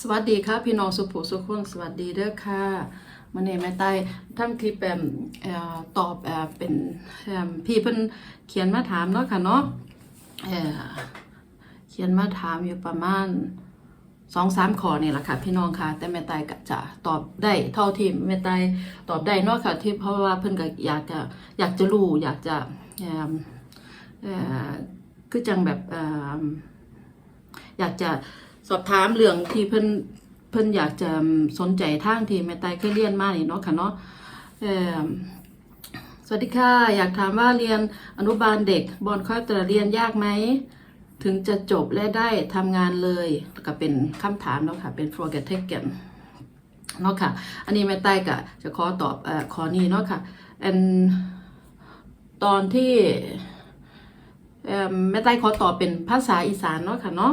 สวัสดีค่ะพี่น้องสุภูสุขคนสวัสดีเด้อค่ะมันเองแม่ใต้ทำคลิปแบบเอ่อตอบเอ่อเป็นเอิ่มพี่เพิ่นเขียนมาถามเนาะค่ะเนาะเออเขียนมาถามอยู่ประมาณสองสามข้อนี่แหละค่ะ พี่น้องค่ะ แต่แม่ใต้ก็จะตอบได้เท่าที่แม่ใต้ตอบได้เนาะค่ะที่เพราะว่าเพิ่นก็อยากจะอยากจะรู้อยากจะเอิ่มเออคือจังแบบออยากจะ สอบถามเรื่องที่เพิ่นเพิ่นอยากจะสนใจทางที่แม่ไตเคยเรียนมานี่เนาะค่ะเนาะสวัสดีค่ะ อยากถามว่าเรียนอนุบาลเด็กบอนคอยตระเรียนยากไหม ถึงจะจบและได้ทำงานเลยก็เป็นคำถามเนาะค่ะ เป็น forget taken เนาะค่ะ อันนี้แม่ไต้ก็จะขอตอบอขอนี้เนาะค่ะอตอนที่ แม่ใต้ขอตอบเป็นภาษาอีสานเนาะค่ะเนาะ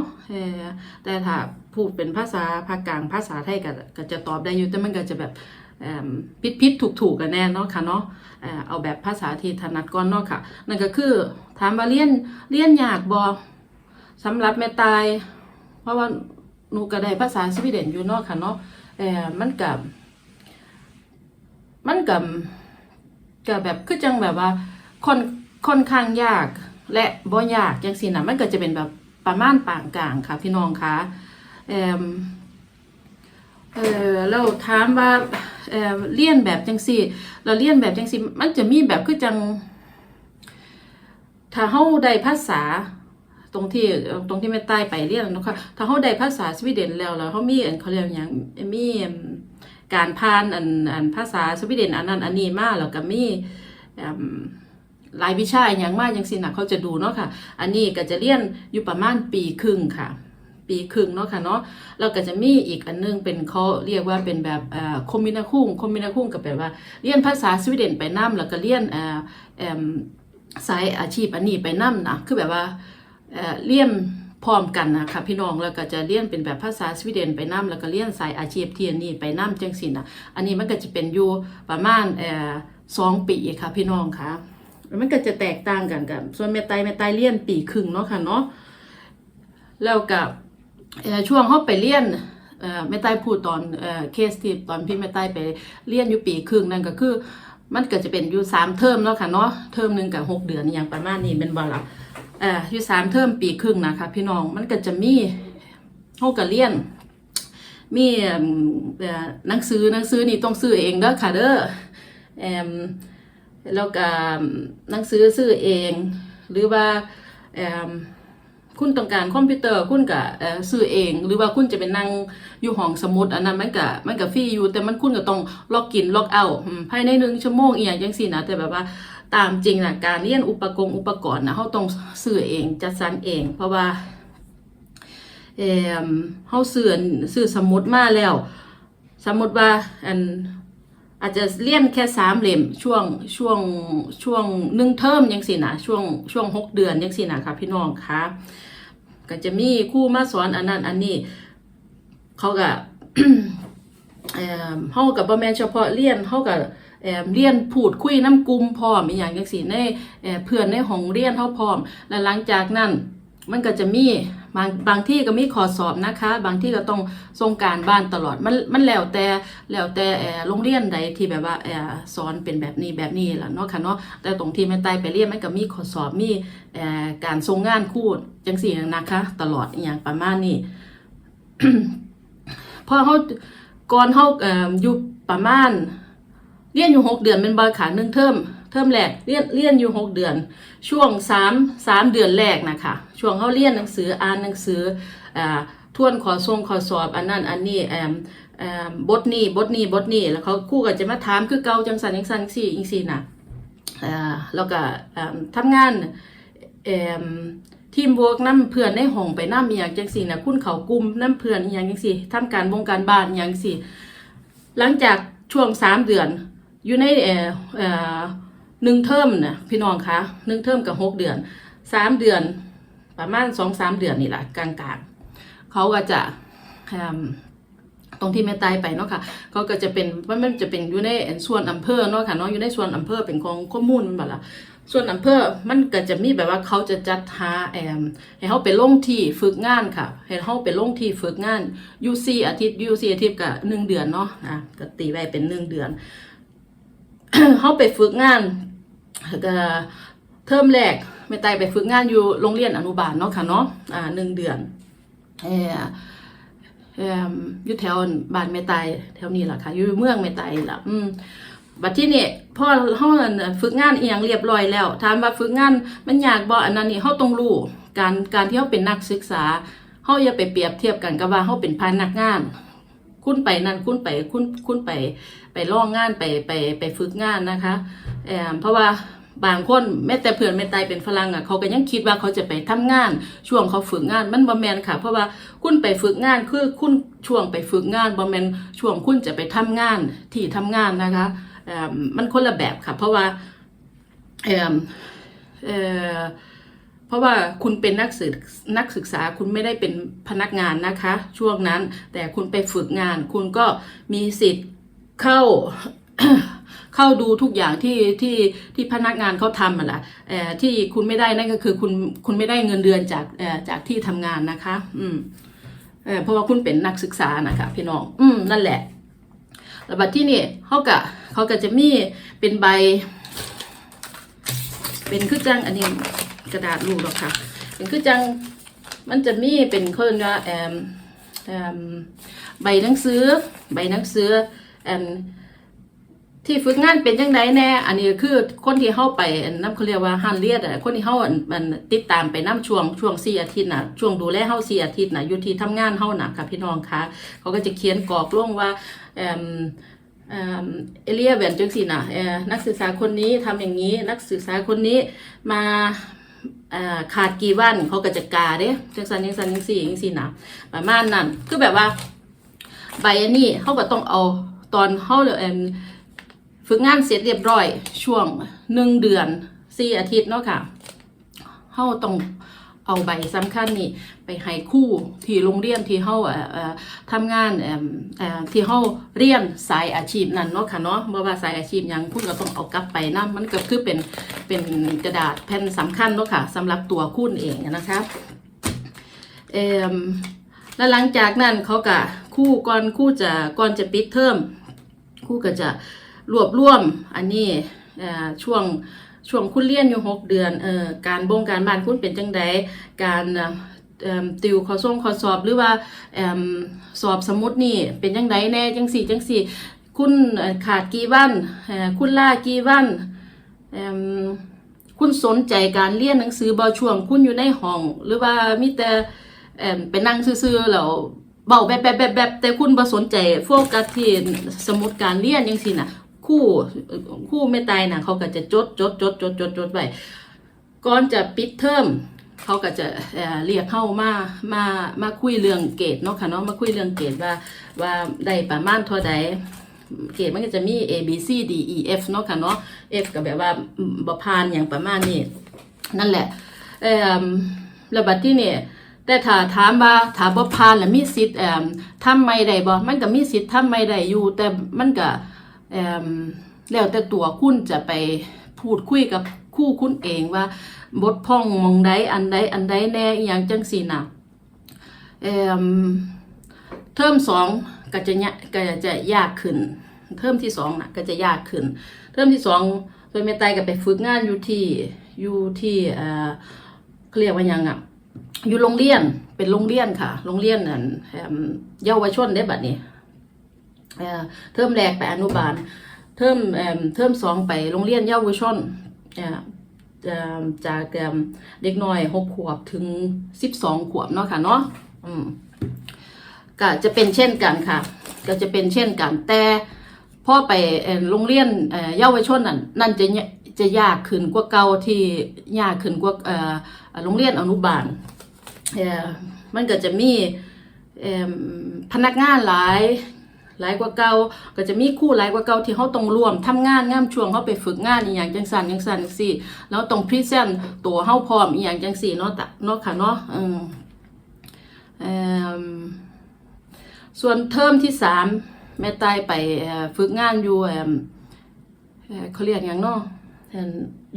แต่ถ้าพูดเป็นภาษาภาคกลางภาษาไทยก็ก็จะตอบได้อยู่แต่มันก็จะแบบผิดผิดถูกถูกกันแน่เนาะค่ะเนาะเอาแบบภาษาที่ถนัดก่อนเนาะค่ะ นั่นก็คือถามว่าเรียนเรียนยากบ่สำหรับแม่ตาย เพราะว่าหนูก็ได้ภาษาสวีเดนอยู่เนาะค่ะเนาะมันกับมันกับกับแบบคือจังแบบว่าค่อนค่อนข้างยาก และบ่ยากจังซี่นะมันก็จะเป็นแบบประมาณปานกลางค่ะ พี่น้องคะเอ่มเออแล้วถามว่าเอ่อเรียนแบบจังซี่เราเรียนแบบจังซี่มันจะมีแบบคือจัง ถ้าเฮาได้ภาษาตรงที่ตรงที่แม่ใต้ไปเรียนนะคะถ้าเฮาได้ภาษาสวีเดนแล้วแล้วเฮามีอันเขาเรียกหยังมีการผ่านอันอันภาษาสวีเดนอันนั้นอันนี้มาแล้วก็มี อืมรายวิชาอย่างมากอย่างสินะเขาจะดูเนาะค่ะ อันนี้ก็จะเรียนอยู่ประมาณปีครึ่งค่ะ ปีครึ่งเนาะค่ะเนาะแล้วก็จะมีอีกอันนึงเป็นเขาเรียกว่าเป็นแบบเอ่อคอมบินาคุ้งคอมบินาคุ้งก็แปลว่าเรียนภาษาสวีเดนไปนํแล้วก็เรียนเอ่อเอ่มสายอาชีพอันนี้ไปนํนะคือแบบว่าเอ่อเรียนพร้อมกันนะคะพี่น้องแล้วก็จะเรียนเป็นแบบภาษาสวีเดนไปนํแล้วก็เรียนสายอาชีพที่อันนี้ไปนํจังสินะอันนี้มันก็จะเป็นอยู่ประมาณเอ่อสองปีค่ะพี่น้องค่ะ มันก็จะแตกต่างกันกับส่วนแม่ไตแม่ไตเลี้ยนปีครึ่งเนาะค่ะเนาะแล้วกับช่วงเขาไปเลี้ยนเอ่อแม่ไตพูดตอนเคสที่ตอนพี่แม่ไตไปเลี้ยนอยู่ปีครึ่งนั่นก็คือ มันก็จะเป็นอยู่สามเทอมเนาะค่ะเนาะเทอมหนึ่งกับหกเดือนอย่างประมาณนี้เป็นบ่ละเอ่อยู่สามเทอมปีครึ่งนะคะ พี่น้องมันก็จะมีเขาก็เลี้ยนมีหนังสือหนังสือนี่ต้องซื้อเองเด้อค่ะเด้อ แล้วก็หนังสือซื้อเอง หรือว่าคุณต้องการคอมพิวเตอร์คุณก็ซื้อเอง หรือว่าคุณจะเป็นนั่งอยู่ห้องสมุดอันนั้นมันก็มันก็ฟรีอยู่ แต่มันคุณก็ต้องล็อกอินล็อกเอาท์ภายในหนึ่งชั่วโมงอีกอย่างจังซี่นะแต่แบบว่าตามจริงนะการเรียนอุปกรณ์อุปกรณ์นะเขาต้องซื้อเองจัดสรรเอง เพราะว่าเอ่มเขาซื้อซื้อสมุดมาแล้ว สมมติว่าอัน อาจจะเลี่ยนแค่สามเล่มช่วงช่วงช่วงหนึ่งเทอมยังสินะช่วงช่วงหกเดือนยังสินะคะพี่น้องคะก็จะมีคู่มาสอนอันนั้นอันนี้ เขาก็เออเฮากับบ่แม่นเฉพาะเรียนเฮากับเออเรียนพูดคุยน้ำกลุ่มพร้อมอีหยังจังซี่ในเออเพื่อนในห้องเรียนเฮาพร้อม และหลังจากนั้นมันก็จะมี บางบางที่ก็มีขอสอบนะคะ บางที่ก็ต้องส่งการบ้านตลอดมันมันแล้วแต่แล้วแต่เอ่อโรงเรียนใดที่แบบว่าเอ่อสอนเป็นแบบนี้แบบนี้ล่ะเนาะค่ะเนาะแต่ตรงที่แม่ไต้ไปเรียนมันก็มีขอสอบมีเอ่อการส่งงานคู่จังซี่นะคะ ตลอดอย่างประมาณนี้พอเขาก่อนเขาเอ่ออยู่ประมาณเรียนอยู่หกเดือนเป็นบอยขาหนึ่งเทอม เทอมแรกเรียนเรียนอยู่หกเดือน ช่วงสามสามเดือนแรกนะคะช่วงเขาเรียนหนังสืออ่านหนังสืออ่าทวนขอทรงขอสอบอันนั้นอันนี้แอมแอมบทนี้บทนี้บทนี้แล้วเขาคู่ก็จะมาถามคือเกาจังสันจังสันสี่จังสี่นะอ่าแล้วก็อ่าทำงานเอ่มทีมวิร์กน้ำเพื่อนในห้องไปน้ำอย่างจังสี่นะคุณเขากลุ่มน้ำเพื่อนอย่างจังสี่ทำการวงการบ้านอย่างจังสี่ หลังจากช่วงสามเดือนอยู่ในเอ่อ หนึ่งเทอมนะพี่น้องคะหนึ่งเทอมกับหกเดือนสามเดือน ประมาณสองสามเดือนนี่แหละกลางๆเขาก็จะตรงที่แม่ตายไปเนาะค่ะเขาก็จะเป็นว่ามันจะเป็นอยู่ในส่วนอำเภอเนาะค่ะเนาะอยู่ในส่วนอำเภอเป็นของข้อมูลมันแบบละส่วนอำเภอมันก็จะมีแบบว่าเขาจะจัดหาแอมให้เขาไปลงที่ฝึกงานค่ะ ให้เขาไปลงที่ฝึกงานยูซีอาทิตย์ยูซีอาทิตย์ก็หนึ่งเดือนเนาะอะก็ตีไว้เป็นหนึ่งเดือนเขาไปฝึกงาน เทอมแรกไม่ไตไปฝึกงานอยู่โรงเรียนอนุบาลเนาะค่ะเนาะอ่าหนึ่งเดือนเออออยู่แถวบ้านแม่ไตายแถวนี้แหละค่ะอยู่เมืองแม่ไตายล่ะอืมบัดที่นี่พ่อเฮาฝึกงานอีหยังเรียบร้อยแล้วถามว่าฝึกงานมันยากบ่อันนั้นนี่เฮาต้องรู้การการที่เฮาเป็นนักศึกษาเฮาอย่าไปเปรียบเทียบกันกับว่าเฮาเป็นพนักงาน คุณไปนั่นคุณไปคุณคุณไปไปลองงานไปไปไปฝึกงานนะคะ เอ่อเพราะว่าบางคนแม้แต่เพื่อนแม่ตายเป็นฝรั่งอะเขาก็ยังคิดว่าเขาจะไปทำงาน ช่วงเขาฝึกงานมันบ่แมนค่ะ เพราะว่าคุณไปฝึกงานคือคุณช่วงไปฝึกงานบ่แมนช่วงคุณจะไปทำงานที่ทำงานนะคะเอ่อมันคนละแบบค่ะ เพราะว่าเอ่อเเพราะว่าคุณเป็นนักศึกนักศึกษาคุณไม่ได้เป็นพนักงานนะคะ ช่วงนั้นแต่คุณไปฝึกงาน คุณก็มีสิทธิ์เข้า เข้าดูทุกอย่างที่ที่ที่พนักงานเขาทำอะล่ะเอ่อที่คุณไม่ได้นั่นก็คือคุณคุณไม่ได้เงินเดือนจากเอ่อจากที่ทำงานนะคะ อืมเออเพราะว่าคุณเป็นนักศึกษานะคะพี่น้อง อืมนั่นแหละแล้วบัดที่นี่เขาก็เขาก็จะมีเป็นใบ เป็นคือจังอันนี้กระดาษรูปหรอกค่ะ เป็นคือจังมันจะมีเป็นเขาเรียกว่าแอมแอมใบหนังสือใบหนังสือแอน ที่ฝึกงานเป็นยังไงแน่ อันนี้คือคนที่เข้าไปน้ำเขาเรียกว่าฮันเลียดอะคนที่เข้ามันติดตามไปน้ำช่วงช่วงสี่อาทิตย์น่ะช่วงดูแลเข้าสี่อาทิตย์น่ะอยู่ที่ทำงานเข้าน่ะค่ะพี่น้องคะเขาก็จะเขียนกรอกลงว่าแอมเออเอเลียแวนจังสินะเอ่อนักศึกษาคนนี้ทำอย่างนี้ นักศึกษาคนนี้มาขาดกี่วันเขาก็จะกาเด้จังสันจังสันจังสี่จังสี่นะประมาณนั้นคือแบบว่าใบอันนี้เขาก็ต้องเอาตอนเข้าเอ่อ ฝึกงานเสร็จเรียบร้อย ช่วงหนึ่งเดือนสี่อาทิตย์เนาะค่ะเขาต้องเอาใบสำคัญนี่ไปให้คู่ที่โรงเรียนที่เขาเอ่อทำงานเอ่อเอ่อที่เฮาเรียนสายอาชีพนั่นเนาะค่ะเนาะบ่ว่าสายอาชีพยังคุณก็ต้องเอากลับไปนะมันก็คือเป็นเป็นกระดาษแผ่นสำคัญเนาะค่ะสำหรับตัวคุณเองนะคะเอ่อแล้วหลังจากนั้นเขาก็คู่ก่อนคู่จะก่อนจะปิดเทอมคู่ก็จะ รวบรวมอันนี้ช่วงช่วงคุณเรียนอยู่หกเดือนเอ่อการบงการบ้านคุณเป็นจังใดการติวข้อส่งข้อสอบหรือว่าเอิ่มสอบสมุดนี่เป็นจังไดแน่จังสี่จังสี่คุณขาดกี่วันคุณล่ากี่วันคุณสนใจการเรียนหนังสือบ่ช่วง คุณอยู่ในห้อง หรือว่ามีแต่ไปนั่งซื่อๆแล้วเบาแบบแบบแบบแบบแต่คุณบ่สนใจโฟกัสที่สมุดการเรียนจังซี่น่ะ คู่คู่ไม่ตายนะเขาก็จะจดจดจดจดจดจดไว้ก่อนจะปิดเทอมเขาก็จะเรียกเข้ามามามาคุยเรื่องเกรดเนาะค่ะเนาะมาคุยเรื่องเกรดว่าว่าได้ประมาณเท่าใดเกรดมันก็จะมี A B C D E F เนาะค่ะเนาะ F ก็แบบว่าบ่ผ่านอย่างประมาณนี้นั่นแหละเอ่อแล้วบัดที่นี่แต่ถ้าถามว่าถ้าบ่ผ่านแล้วมีสิทธิ์เอ่อทำไม่ได้บ่มันก็มีสิทธิ์ทำไม่ได้อยู่แต่มันก็ แล้วแต่ตัวคุณจะไปพูดคุยกับคู่คุณเองว่าบทพ่องมองใดอันใดอันใดแน่อย่างจังสีน่ะเอ่มเทอมสองก็จะยก็จะยากขึ้น เทอมที่สองน่ะก็จะยากขึ้น เทอมที่สองโดยแม่ไตก็ไปฝึกงานอยู่ที่อยู่ที่เอ่อเขาเรียกว่ายังอะอยู่โรงเรียนเป็นโรงเรียนค่ะ โรงเรียนนั่นเอิ่มเยาวชนได้บัดนี้ เอ่อเทอมแรกไปอนุบาล เทอมเอ่มเทอมสองไปโรงเรียนเยาวชนจากเด็กน้อยหกขวบถึงสิบสองขวบเนาะค่ะเนาะก็จะเป็นเช่นกันค่ะ ก็จะเป็นเช่นกันแต่พ่อไปโรงเรียนเยาวชนนั่นนั่นจะจะยากขึ้นกว่าเก่าที่ยากขึ้นกว่าโรงเรียนอนุบาลมันก็จะมีพนักงานหลาย หลายกว่าเก่าก็จะมีคู่หลายกว่าเก่าที่เขาต้องร่วมทำงานงามช่วงเขาไปฝึกงานอีหยังจังสันจังสันจังซี่ แล้วต้องพรีเซนต์ตัวเฮาพร้อมอีหยังจังซี่เนาะตะเนาะค่ะเนาะอืมเออส่วนเทอมที่สามแม่ตายไปฝึกงานอยู่เขาเรียกหยังเนาะ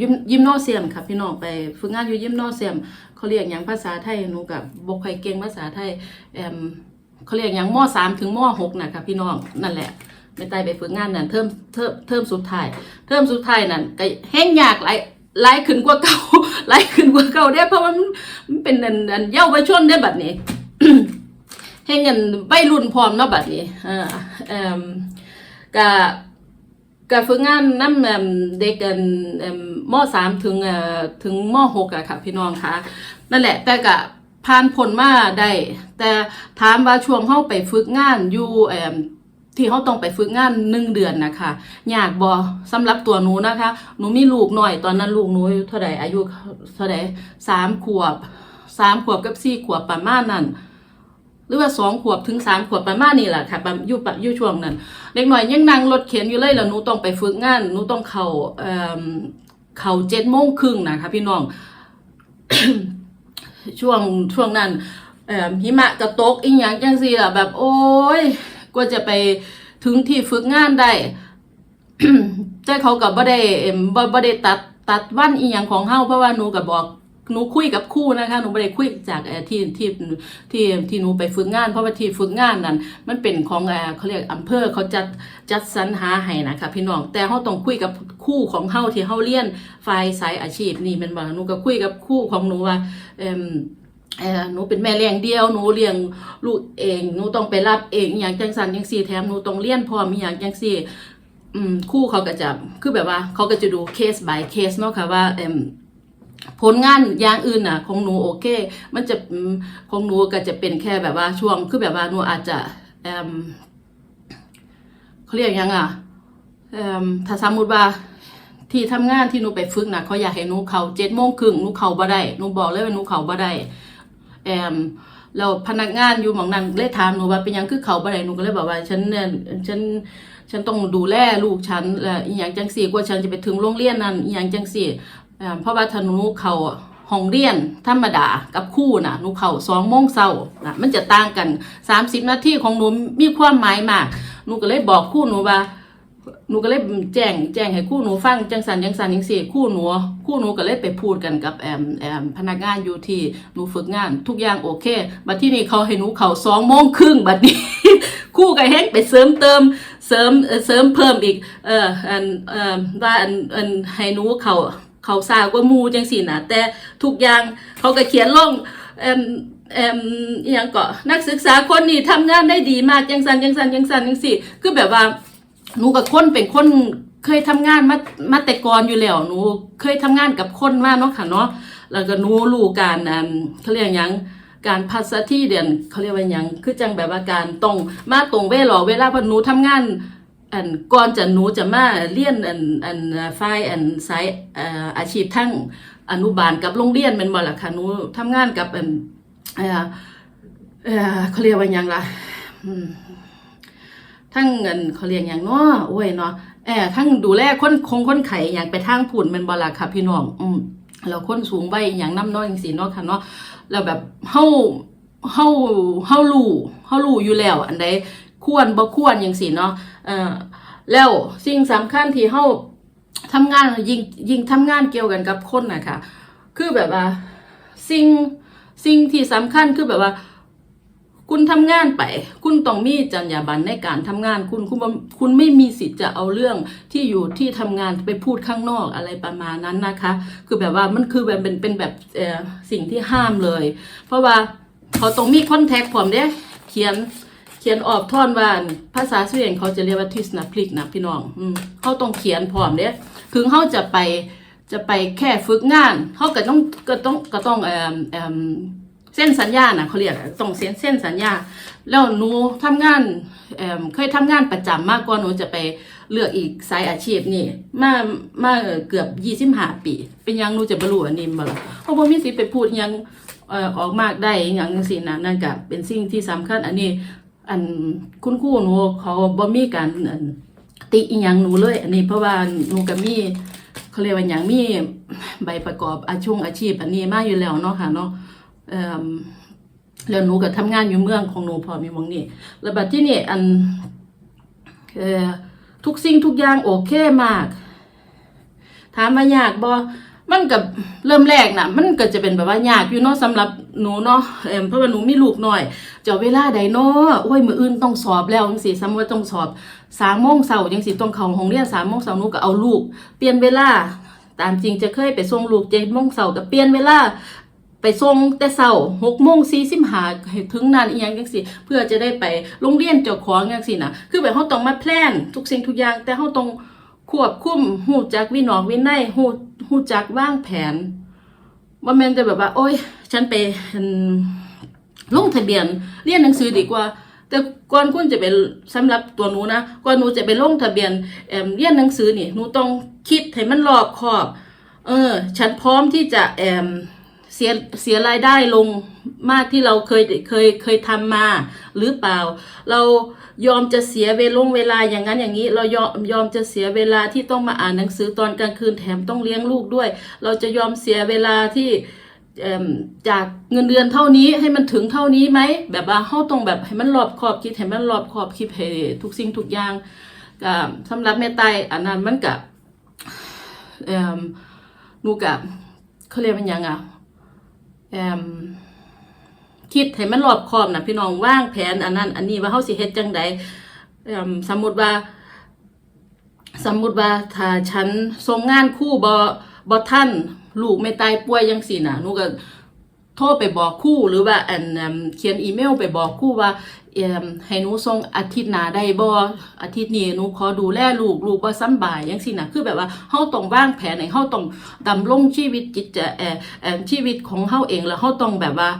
ยิมยิมโนเซียมค่ะพี่น้องไปฝึกงานอยู่ยิมโนเซียมเขาเรียกอย่างภาษาไทยหนูกับบกไข่เก่งภาษาไทยแอม เขาเรียกอย่างมสามถึงมหกนะคะพี่น้องนั่นแหละไม่ตายไปฝึกงานนั่นเทอมเทอมเทอมสุดท้ายเทอมสุดท้ายนั่นก็แห้งยากหลายหลายขึ้นกว่าเก่าหลายขึ้นกว่าเก่าเด้เพราะมันมันเป็นอันอันเยาวชนได้บัดนี้แห้งกันใบรุ่นพร้อมเนาะบัดนี้เอ่าเอ่มกะการฝึกงานน้ำเอิ่มเด็กกันเอิ่มมสามถึงเออถึงมหกอะค่ะพี่น้องคะนั่นแหละแต่กะ ผ่านผลมาได้แต่ถามว่าช่วงเข้าไปฝึกงานอยู่เอ่มที่เขาต้องไปฝึกงานหนึ่งเดือนนะคะยากบอสำหรับตัวหนูนะคะหนูมีลูกหน่อยตอนนั้นลูกหนูอายุเท่าไหร่อายุเท่าไหร่สามขวบสามขวบกับสี่ขวบประมาณนั้นหรือว่าสองขวบถึงสามขวบประมาณนี้แหละค่ะอยู่อยู่ช่วงนั้นเด็กหน่อยยังนั่งรถเข็นอยู่เลยแล้วหนูต้องไปฝึกงานหนูต้องเข้าเอ่อเข้าเจ็ดโมงครึ่งนะคะพี่น้อง ช่วงช่วงนั้นเอ่อหิมะกระตกอีหยังจังซี่ล่ะแบบ โอ้ยกว่าจะไปถึงที่ฝึกงานได้ใจเขากับบ่ได้บ่บ่ได้ตัดตัดวันอีหยังของเฮาเพราะว่าหนูก็บอก หนูคุยกับคู่นะคะหนูบ่ได้คุยจากที่ที่ที่ที่หนูไปฝึกงานเพราะว่าที่ฝึกงานนั้นมันเป็นของเอ่อเขาเรียกอำเภอเขาจัดจัดสรรหาให้นะคะพี่น้องแต่เฮาต้องคุยกับคู่ของเฮาที่เฮาเรียนฝ่ายสายอาชีพนี่ม่นบ่หนูก็คุยกับคู่ของหนูว่าเอ่มเอหนูเป็นแม่เลี้ยงเดียวหนูเลี้ยงลูกเองหนูต้องไปรับเองอย่างจังสันจังสี่แถมหนูต้องเลี้ยนพร้อมอย่างจังสี่คู่เขาก็จะคือแบบว่าเขาก็จะดูเคส by เคสเนาะค่ะว่าเอม ผลงานอย่างอื่นน่ะของหนูโอเค มันจะของหนูก็จะเป็นแค่แบบว่าช่วงคือแบบว่าหนูอาจจะเอมเขาเรียกยังอะเอมถ้าสมมติว่าที่ทำงานที่หนูไปฝึกนะเขาอยากให้หนูเขาเจ็ดโมงครึ่งหนูเขาบ่ได้หนูบอกเลยว่าหนูเขาบ่ได้แอมเราพนักงานอยู่หมองนั้นเลยถามหนูว่าเป็นยังคือเขาบ่ได้หนูก็เลยบอกว่า ฉันเนี่ยฉันฉันต้องดูแลลูกฉันและอีหยังจังสี่กว่าฉันจะไปถึงโรงเรียนนั้นอีหยังจังสี่ เพราะว่าถ้าหนูเขาห้องเรียนธรรมดากับคู่น่ะหนูเขาสองโมงเช้าน่ะมันจะต่างกันสามสิบนาทีของหนูมีความหมายมากหนูก็เลยบอกคู่หนูว่าหนูก็เลยแจ้งแจ้งให้คู่หนูฟังจังสันจังสันจังสี่คู่หนูคู่หนูก็เลยไปพูดกันกับแอมแอมพนักงานอยู่ที่หนูฝึกงาน ทุกอย่างโอเคบัดที่นี่เขาให้หนูเขาสองโมงครึ่งบัดนี้ คู่ก็แฮงไปเสริมเติมเสริมเออเสริมเพิ่มอีก เอออันเออว่าอันอันให้หนูเขา เขาซากว่ามูจังสี่นะแต่ทุกอย่างเขาก็เขียนลงเอมเอมอย่างก็นักศึกษาคนนี้ทำงานได้ดีมากจังสันจังสันจังสันจังสี่คือแบบว่าหนูกับคนเป็นคนเคยทำงานมามาแต่ก่อนอยู่แล้วหนูเคยทำงานกับคนมาเนาะค่ะเนาะแล้วก็หนูรู้การอันเขาเรียกยังการพัสที่เดือนเขาเรียกว่ายังคือจังแบบว่าการตรงมาตรงเวลาเวลาพอหนูทำงาน อันก่อนจะหนูจะมาเรียนอันอันฝ่ายอันสายอาชีพทั้งอนุบาลกับโรงเรียนเป็นบ่ล่ะค่ะหนูทำงานกับอันเออเออเขาเรียกว่ายังล่ะทั้งเงินเขาเรียกอย่างเนาะโอ้ยเนาะแอบทั้งดูแลคนคงคนไข่อย่างไปทางผุ่นเป็นบลาค่ะพี่น้อง อืมแล้วคนสูงใบอย่างน้ำน้อยอย่างสีเนาะค่ะเนาะแล้วแบบเฮาเฮาเฮารู้เฮารู้อยู่แล้ว อันใด ควรบ่ควรอย่างสีเนาะเอ่อแล้วสิ่งสำคัญที่เฮาทำงานยิงยิงทำงานเกี่ยวกันกับคนนะคะคือแบบว่าสิ่งสิ่งที่สำคัญคือแบบว่า คุณทำงานไป คุณต้องมีจรรยาบรรณในการทำงานคุณคุณคุณไม่มีสิทธิ์จะเอาเรื่องที่อยู่ที่ทำงานไปพูดข้างนอกอะไรประมาณนั้นนะคะ คือแบบว่ามันคือแบบเป็นเป็นแบบสิ่งที่ห้ามเลย เพราะว่าเขาต้องมีคอนแทคผมเด้เขียน ขียนออกท่อนว่าภาษาสวีเดนเขาจะเรียกว่าทิสนาพลิกนะพี่น้องอืมเขาต้องเขียนพร้อมเด้คือเขาจะไปจะไปแค่ฝึกงานเขาก็ต้องก็ต้องก็ต้องเอ่อเอ่อเส้นสัญญาน่ะเขาเรียกต้องเส้นเส้นสัญญา แล้วหนูทำงานเอ่อเคยทำงานประจำมากกว่าหนูจะไปเลือกอีกสายอาชีพนี่มามาเกือบยี่สิบห้าปี เป็นยังหนูจะบรรลุอันนี้บ่ล่ะเพราะว่ามีสิไปพูดยังเออออกมากได้อย่างสินะนั่นก็เป็นสิ่งที่สำคัญอันนี้ อันคุณครูหนูเขาบ่มีการติอีหยังหนูเลย อันนี้เพราะว่าหนูก็มีเขาเรียกว่าหยังมีใบประกอบอาชงอาชีพ อันนี้มาอยู่แล้วเนาะค่ะเนาะแล้วหนูก็ทำงานอยู่เมืองของหนูพอมีมองนี่แล้วบัดที่นี่อันเอ่อทุกสิ่งทุกอย่างโอเคมาก ถามว่ายากบ่ มันกับเริ่มแรกนะมันก็จะเป็นแบบว่ายากอยู่เนาะสำหรับหนูเนาะเพราะว่าหนูมีลูกน้อยจะเอาเวลาใดเนาะโอ้ยมืออื่นต้องสอบแล้วจังซี่สมมุติต้องสอบ3โมงเช้าจังซี่ต้องเข้าโรงเรียน3โมงเช้าหนูก็เอาลูก เปลี่ยนเวลาตามจริงจะเคยไปส่งลูก7โมงเช้าก็เปลี่ยนเวลาไปส่งแต่เช้า6โมง45ให้ถึงนั้นอีหยังจังซี่เพื่อจะได้ไปโรงเรียนเจ้าของจังซี่นะคือแบบเฮาต้องมาแพลนทุกสิ่งทุกอย่าง แต่เฮาต้องควบคุมฮู้จักวินอกวินัยฮู้ ฮู้จักวางแผนบ่แม่นแต่แบบว่า โอ๊ยฉันไปอืมลงทะเบียน เรียนหนังสือดีกว่า แต่ก่อนคุณจะเป็นสำหรับตัวหนูนะก่อนหนูจะไปลงทะเบียนเอมเรียนหนังสือนี่หนูต้องคิดให้มันรอบคอบ เออ ฉันพร้อมที่จะเอมเสียเสียรายได้ลงมากที่เราเคยเคยเคยทำมาหรือเปล่า เรา ยอมจะเสียเวลงเวลาอย่างนั้นอย่างนี้ เรายอมยอมจะเสียเวลาที่ต้องมาอ่านหนังสือตอนกลางคืนแถมต้องเลี้ยงลูกด้วย เราจะยอมเสียเวลาที่จากเงินเดือนเท่านี้ให้มันถึงเท่านี้ไหมแบบว่าเฮาต้องแบบให้มันรอบขอบคิดให้มันรอบขอบคิดให้ทุกสิ่งทุกอย่างก็สำหรับแม่ไตายอันนั้นมันก็เอ่มหนูก็เขาเรียกมันยังอะ คิดให้มันรอบคอบนะพี่น้องว่างแผนอันนั้น อันนี้ว่าเฮาสิเฮ็ดจังใดสมมติว่า สมมติว่าถ้าฉันส่งงานคู่บอบอท่านลูกไม่ตายป่วยยังสินะหนูก็โทรไปบอกคู่หรือว่าอันเขียนอีเมลไปบอกคู่ว่าให้หนูส่งอาทิตย์หน้าได้บ่อาทิตย์นี้หนูขอดูแลลูกลูกบ่สำบายยังสินะคือแบบว่าเฮาต้องวางแผนให้เฮาต้องดำรงชีวิตจิตใจเอ่อเอ่อชีวิตของเฮาเองแล้วเฮาต้องแบบว่า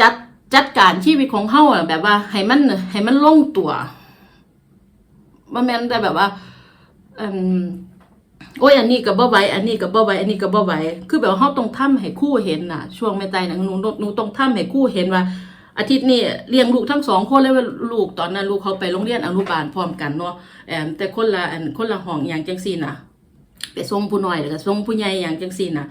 จัดจัดการชีวิตของเฮาอะแบบว่าให้มันให้มันลงตัวบ่แม่นแต่แบบว่าอืมโอ้ยอันนี้ก็บ่ไหวอันนี้ก็บ่ไหวอันนี้ก็บ่ไหวคือแบบว่าเฮาต้องทำให้คู่เห็นน่ะ ช่วงแม่ตายน่ะหนูหนูหนูต้องทำให้คู่เห็นว่า อาทิตย์นี้เลี้ยงลูกทั้งสองคนเลยว่าลูกตอนนั้นลูกเขาไปโรงเรียนอนุบาลพร้อมกันเนาะแอมแต่คนละอันคนละห้องอย่างจังซี่น่ะ ไปส่งผู้น้อยแล้วก็ส่งผู้ใหญ่อย่างจังซี่น่ะ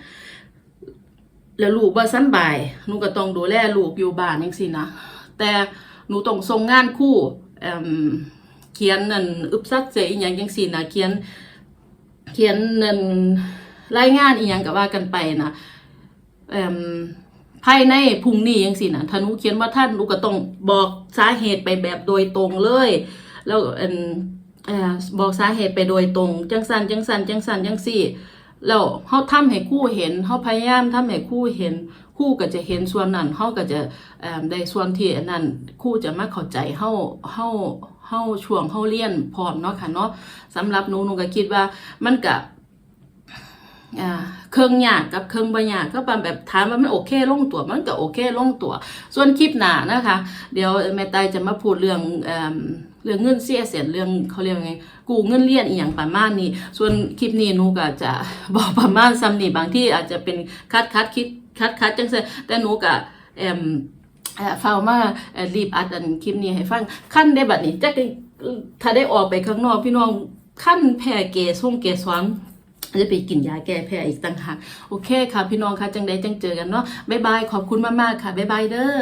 แล้วลูกบ่สำบายหนูก็ต้องดูแลลูกอยู่บ้านจังซี่นะแต่หนูต้องส่งงานคู่เอ่มเขียนนั่นอึบซักเสยอหย่างจังซี่นะเขียน เขียนนั่นรายงานอีหยังก็ว่ากันไปนะเอ่มภายในพุ่งนี้จังซี่นะถ้าหนูเขียนว่าท่านหนูก็ต้องบอกสาเหตุไปแบบโดยตรงเลย แล้วเอ่มบอกสาเหตุไปโดยตรง จังสันจังสันจังสันจังซี่ แล้วเฮาทำให้คู่เห็นเฮาพยายามทำให้คู่เห็น คู่ก็จะเห็นส่วนนั้นเฮาก็จะได้ส่วนที่นั้นคู่จะมาเข้าใจเฮาเฮาเฮาช่วงเฮาเรียนพร้อมเนาะค่ะเนาะสำหรับหนูหนูก็คิดว่ามันก็อ่าเครื่องยากกับเครื่องบ่ยากก็ปานแบบถามว่ามันโอเคลงตัวมันก็โอเคลงตัว ส่วนคลิปหน้านะคะ เดี๋ยวแม่ตายจะมาพูดเรื่อง เรื่องเงินเสียเสียเรื่องเขาเรียกว่าไงกูเงินเรียนอีหยังประมาณนี้ ส่วนคลิปนี้หนูก็จะบอกประมาณซ้ำนี่บางที่อาจจะเป็นคัดคัดคิดคัดคัดจังซี่แต่หนูก็เอ่มเอ่อเฝ้ามารีบอัดอันคลิปนี้ให้ฟังขั้นได้บัดนี้จักได้ถ้าได้ออกไปข้างนอกพี่น้องขั้นแพ้เกส่งเกสอนจะไปกินยาแก้แพ้อีกต่างหากโอเคค่ะ พี่น้องค่ะจังใดจังเจอกันเนาะบ๊ายบาย ขอบคุณมาก ๆ ค่ะบ๊ายบายเด้อ